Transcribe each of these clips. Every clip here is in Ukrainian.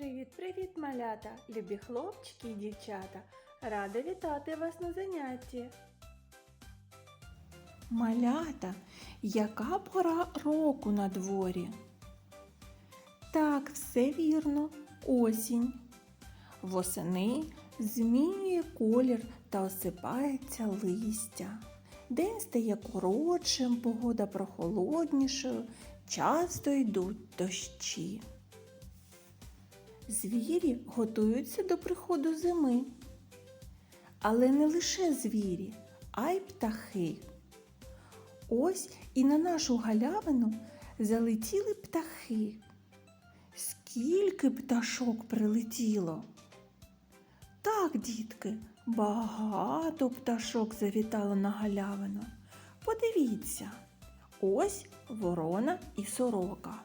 Привіт-привіт, малята, любі хлопчики і дівчата. Рада вітати вас на занятті. Малята, яка пора року на дворі? Так, все вірно, осінь. Восени змінює колір та осипається листя. День стає коротшим, погода прохолоднішою, часто йдуть дощі. Звірі готуються до приходу зими. Але не лише звірі, а й птахи. Ось і на нашу галявину залетіли птахи. Скільки пташок прилетіло? Так, дітки, багато пташок завітало на галявину. Подивіться, ось ворона і сорока.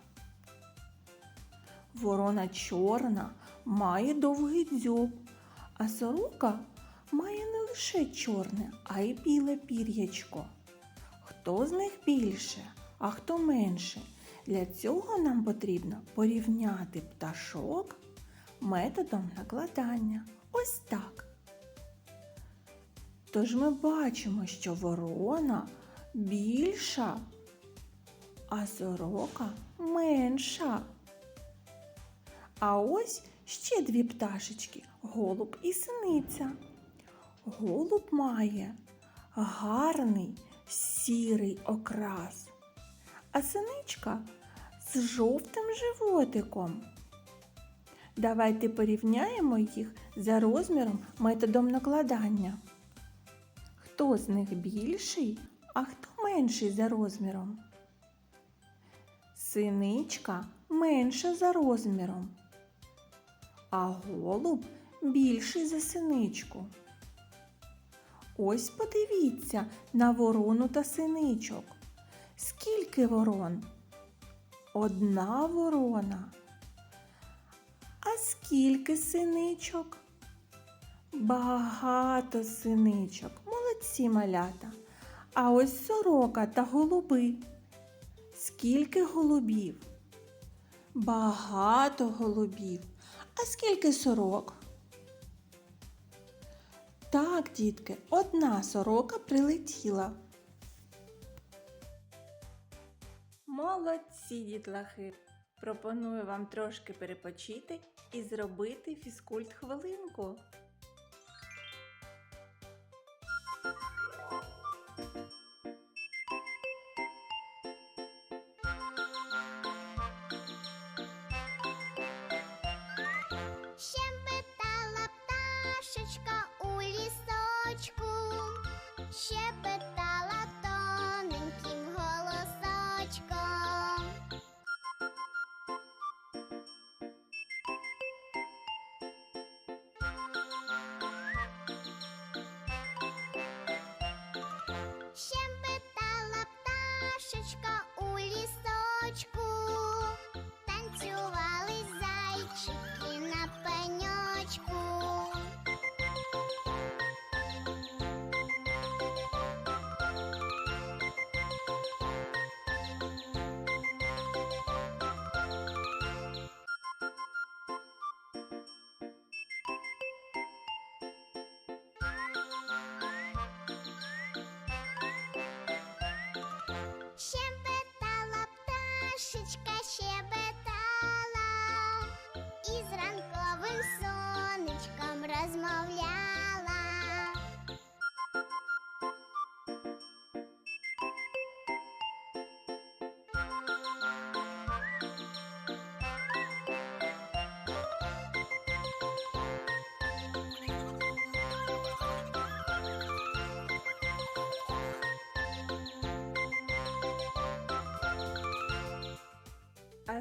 Ворона чорна, має довгий дзьоб, а сорока має не лише чорне, а й біле пір'ячко. Хто з них більше, а хто менше? Для цього нам потрібно порівняти пташок методом накладання. Ось так. Тож ми бачимо, що ворона більша, а сорока менша. А ось ще дві пташечки голуб і синиця. Голуб має гарний сірий окрас, а синичка з жовтим животиком. Давайте порівняємо їх за розміром методом накладання. Хто з них більший, а хто менший за розміром? Синичка менша за розміром, а голуб більший за синичку. Ось подивіться на ворону та синичок. Скільки ворон? Одна ворона. А скільки синичок? Багато синичок. Молодці малята. А ось сорока та голуби. Скільки голубів? Багато голубів. А скільки сорок? Так, дітки, одна сорока прилетіла. Молодці, дітлахи! Пропоную вам трошки перепочити і зробити фізкульт хвилинку.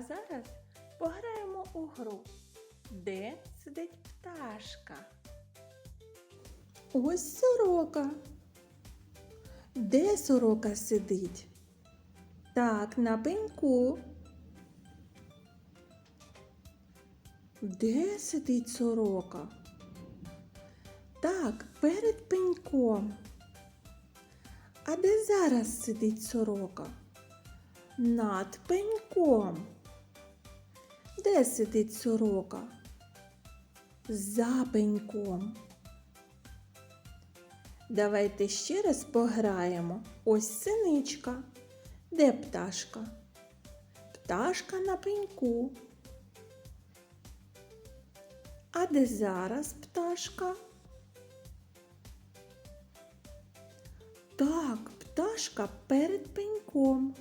Зараз пограємо у гру. Де сидить пташка? Ось сорока. Де сорока сидить? Так, на пеньку. Де сидить сорока? Так, перед пеньком. А де зараз сидить сорока? Над пеньком. Де сидить сорока? за пеньком. Давайте ще раз пограємо. Ось синичка. Де пташка? Пташка на пеньку. А де зараз пташка? Так, пташка перед пеньком.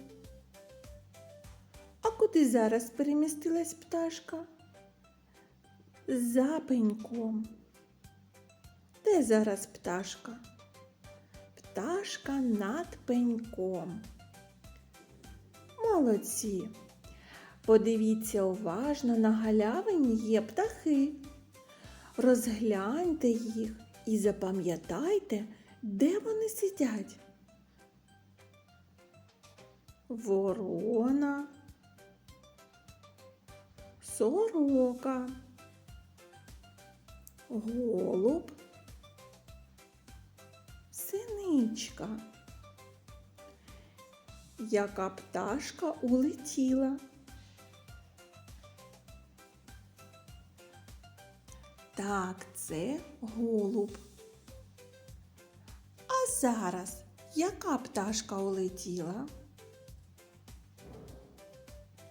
Куди зараз перемістилась пташка? За пеньком. Де зараз пташка? Пташка над пеньком. Молодці. Подивіться уважно, на галявині є птахи. Розгляньте їх і запам'ятайте, де вони сидять. Ворона, сорока, голуб, синичка. Яка пташка улетіла? Так, це голуб. А зараз яка пташка улетіла?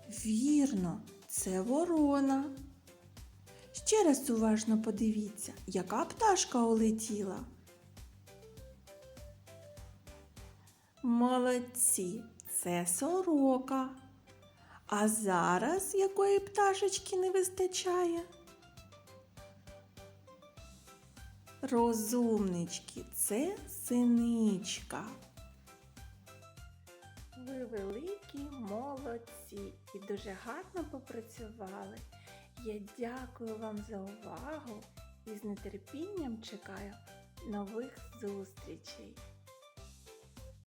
Вірно, це ворона. Ще раз уважно подивіться, яка пташка улетіла. Молодці, це сорока. А зараз якої пташечки не вистачає? Розумнички, це синичка. Ви великі і дуже гарно попрацювали. Я дякую вам за увагу і з нетерпінням чекаю нових зустрічей.